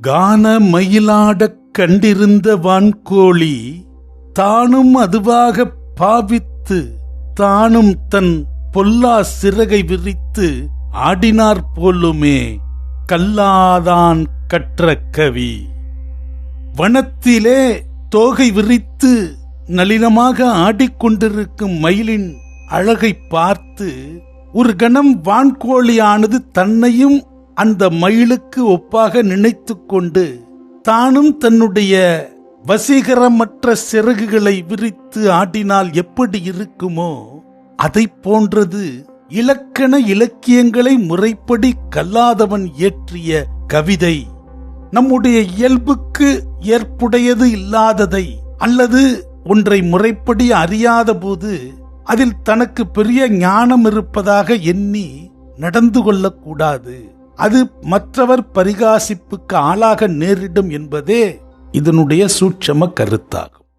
கான மயிலாடக் கண்டிருந்த வான்கோழி தானும் அதுவாகப் பாவித்து தானும் தன் பொல்லா சிறகை விரித்து ஆடினார் போலுமே கல்லாதான் கற்ற கவி. வனத்திலே தோகை விரித்து நளினமாக ஆடிக்கொண்டிருக்கும் மயிலின் அழகை பார்த்து ஒரு கணம் வான்கோழியானது தன்னையும் அந்த மயிலுக்கு ஒப்பாக நினைத்து கொண்டு தானும் தன்னுடைய வசீகரமற்ற சிறகுகளை விரித்து ஆடினால் எப்படி இருக்குமோ அதைப் போன்றது இலக்கண இலக்கியங்களை முறைப்படி கல்லாதவன் இயற்றிய கவிதை. நம்முடைய இயல்புக்கு ஏற்புடையது இல்லாததை அல்லது ஒன்றை முறைப்படி அறியாத போது அதில் தனக்கு பெரிய ஞானம் இருப்பதாக எண்ணி நடந்து கொள்ளக்கூடாது. அது மற்றவர் பரிகாசிப்புக்கு ஆளாக நேரிடும் என்பதே இதனுடைய சூட்சம கருத்தாகும்